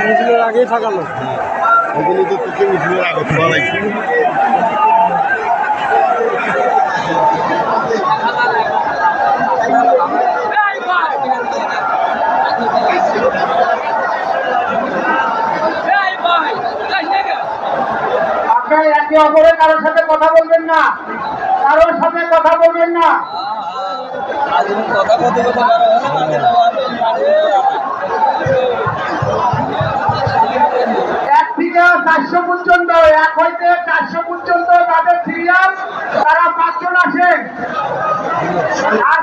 মিছিলের আগেই থাকালো ওগুলো তো তোকে মিছিলের আগে খাওয়া লাগবে একে অপরের কারোর সাথে কথা বলবেন না। কারোর সাথে কথা বলবেন না। এক থেকে চারশো এক হইতে চারশো তাদের তারা পাঁচজন আর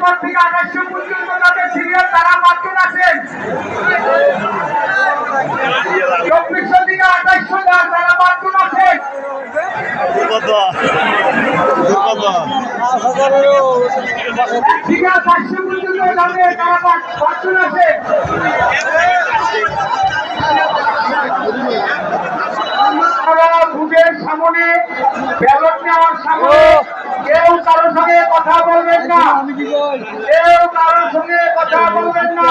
পর থেকে আঠাশশো পর্যন্ত তাদের সিরিয়াল, তারা পাঁচজন আসেন চব্বিশশো থেকে আঠাশশো তারা পাঁচজন আসেন কত কত এক থেকে চারশো পর্যন্ত যাবে তারা পাঁচ- পাঁচজন আসেন আপনারা সামনে ব্যালট নেওয়ার সামনে কেউ কারোর সঙ্গে কথা বলবেন না কেউ কারোর সঙ্গে কথা বলবেন না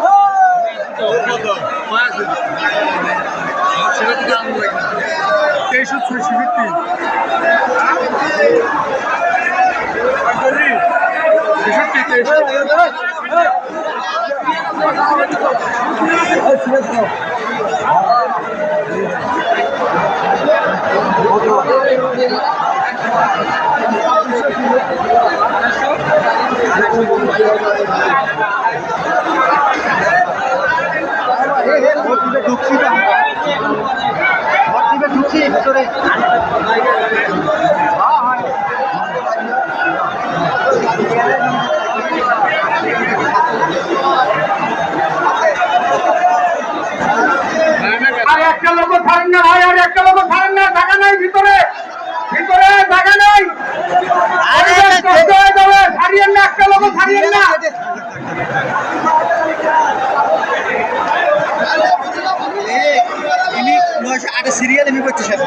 তেইশশো আর একটা লোক ছাড়েন না ভাই আর একটা হয় আগে সিরিয়ালে বিপক্ষে শেষ